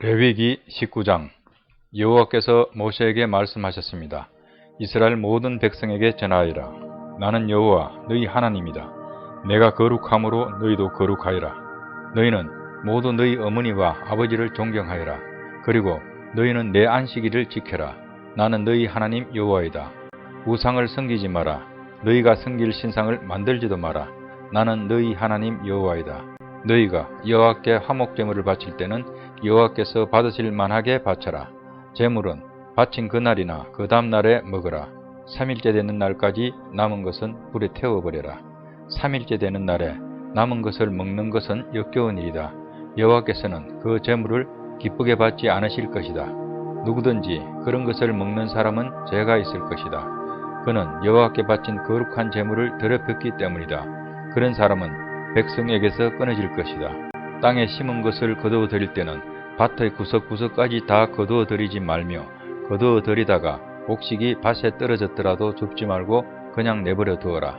레위기 19장 여호와께서 모세에게 말씀하셨습니다. 이스라엘 모든 백성에게 전하여라. 나는 여호와 너희 하나님이다. 내가 거룩함으로 너희도 거룩하여라. 너희는 모두 너희 어머니와 아버지를 존경하여라. 그리고 너희는 내 안식일을 지켜라. 나는 너희 하나님 여호와이다. 우상을 섬기지 마라. 너희가 섬길 신상을 만들지도 마라. 나는 너희 하나님 여호와이다. 너희가 여호와께 화목제물을 바칠 때는 여호와께서 받으실 만하게 바쳐라. 제물은 바친 그날이나 그 다음 날에 먹으라. 3일째 되는 날까지 남은 것은 불에 태워버려라. 3일째 되는 날에 남은 것을 먹는 것은 역겨운 일이다. 여호와께서는 그 제물을 기쁘게 받지 않으실 것이다. 누구든지 그런 것을 먹는 사람은 죄가 있을 것이다. 그는 여호와께 바친 거룩한 제물을 더럽혔기 때문이다. 그런 사람은 백성에게서 끊어질 것이다. 땅에 심은 것을 거두어 들일 때는 밭의 구석구석까지 다 거두어 들이지 말며 거두어 들이다가 곡식이 밭에 떨어졌더라도 줍지 말고 그냥 내버려 두어라.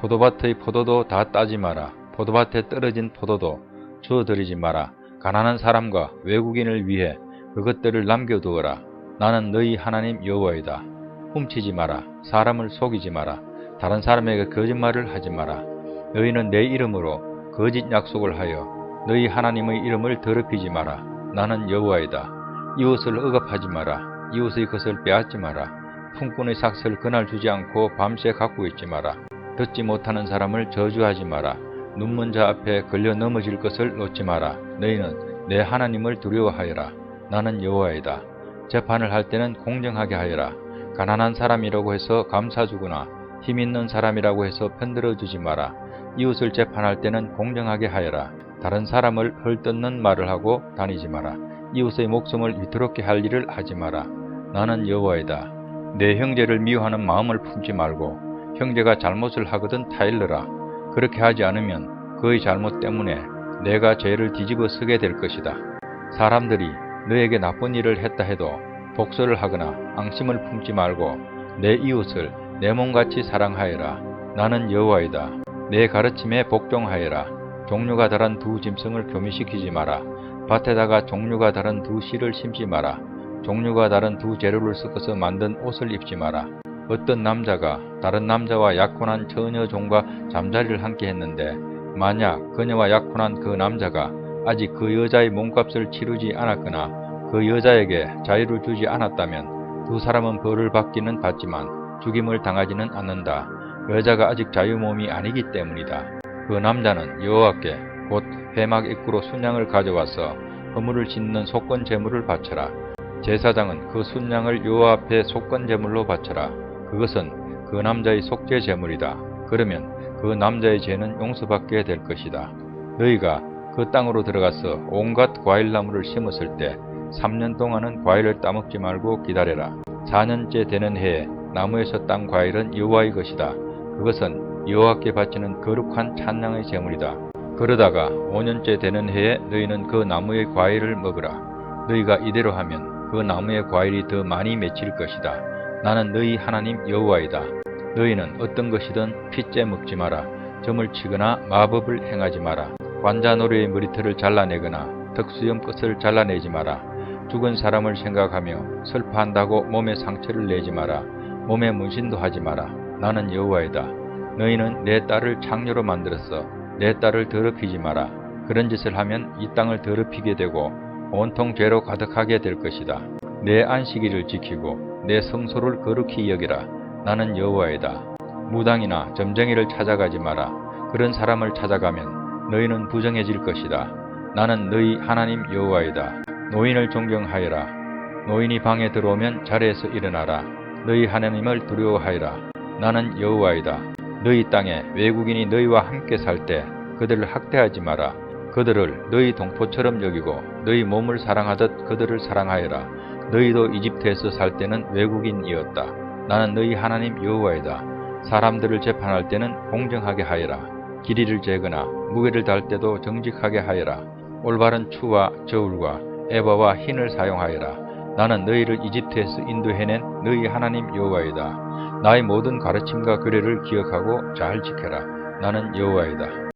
포도밭의 포도도 다 따지 마라. 포도밭에 떨어진 포도도 주어 들이지 마라. 가난한 사람과 외국인을 위해 그것들을 남겨두어라. 나는 너희 하나님 여호와이다. 훔치지 마라. 사람을 속이지 마라. 다른 사람에게 거짓말을 하지 마라. 너희는 내 이름으로 거짓 약속을 하여 너희 하나님의 이름을 더럽히지 마라. 나는 여호와이다. 이웃을 억압하지 마라. 이웃의 것을 빼앗지 마라. 품꾼의 삭슬 그날 주지 않고 밤새 갖고 있지 마라. 듣지 못하는 사람을 저주하지 마라. 눈먼 자 앞에 걸려 넘어질 것을 놓지 마라. 너희는 내 하나님을 두려워하여라. 나는 여호와이다. 재판을 할 때는 공정하게 하여라. 가난한 사람이라고 해서 감사주거나 힘 있는 사람이라고 해서 편들어 주지 마라. 이웃을 재판할 때는 공정하게 하여라. 다른 사람을 헐뜯는 말을 하고 다니지 마라. 이웃의 목숨을 위태롭게 할 일을 하지 마라. 나는 여호와이다. 내 형제를 미워하는 마음을 품지 말고 형제가 잘못을 하거든 타일러라. 그렇게 하지 않으면 그의 잘못 때문에 내가 죄를 뒤집어 쓰게 될 것이다. 사람들이 너에게 나쁜 일을 했다 해도 복수를 하거나 앙심을 품지 말고 내 이웃을 내 몸같이 사랑하여라. 나는 여호와이다. 내 가르침에 복종하여라. 종류가 다른 두 짐승을 교미시키지 마라. 밭에다가 종류가 다른 두 씨를 심지 마라. 종류가 다른 두 재료를 섞어서 만든 옷을 입지 마라. 어떤 남자가 다른 남자와 약혼한 처녀 종과 잠자리를 함께 했는데 만약 그녀와 약혼한 그 남자가 아직 그 여자의 몸값을 치르지 않았거나 그 여자에게 자유를 주지 않았다면 두 사람은 벌을 받기는 받지만 죽임을 당하지는 않는다. 여자가 아직 자유몸이 아니기 때문이다. 그 남자는 여호와께 곧 회막 입구로 순양을 가져와서 허물을 씻는 속건 제물을 바쳐라. 제사장은 그 순양을 여호와 앞에 속건 제물로 바쳐라. 그것은 그 남자의 속죄 제물이다. 그러면 그 남자의 죄는 용서받게 될 것이다. 너희가 그 땅으로 들어가서 온갖 과일나무를 심었을 때 3년 동안은 과일을 따먹지 말고 기다려라. 4년째 되는 해에 나무에서 딴 과일은 여호와의 것이다. 그것은 여호와께 바치는 거룩한 찬양의 제물이다. 그러다가 5년째 되는 해에 너희는 그 나무의 과일을 먹으라. 너희가 이대로 하면 그 나무의 과일이 더 많이 맺힐 것이다. 나는 너희 하나님 여호와이다. 너희는 어떤 것이든 핏째 먹지 마라. 점을 치거나 마법을 행하지 마라. 관자놀이의 머리털을 잘라내거나 덕수염 끝을 잘라내지 마라. 죽은 사람을 생각하며 슬퍼한다고 몸에 상처를 내지 마라. 몸에 문신도 하지 마라. 나는 여호와이다. 너희는 내 딸을 창녀로 만들었어. 내 딸을 더럽히지 마라. 그런 짓을 하면 이 땅을 더럽히게 되고 온통 죄로 가득하게 될 것이다. 내 안식일을 지키고 내 성소를 거룩히 여기라. 나는 여호와이다. 무당이나 점쟁이를 찾아가지 마라. 그런 사람을 찾아가면 너희는 부정해질 것이다. 나는 너희 하나님 여호와이다. 노인을 존경하여라. 노인이 방에 들어오면 자리에서 일어나라. 너희 하나님을 두려워하여라. 나는 여호와이다. 너희 땅에 외국인이 너희와 함께 살 때 그들을 학대하지 마라. 그들을 너희 동포처럼 여기고 너희 몸을 사랑하듯 그들을 사랑하여라. 너희도 이집트에서 살 때는 외국인이었다. 나는 너희 하나님 여호와이다. 사람들을 재판할 때는 공정하게 하여라. 길이를 재거나 무게를 달 때도 정직하게 하여라. 올바른 추와 저울과 에바와 흰을 사용하여라. 나는 너희를 이집트에서 인도해낸 너희 하나님 여호와이다. 나의 모든 가르침과 규례를 기억하고 잘 지켜라. 나는 여호와이다.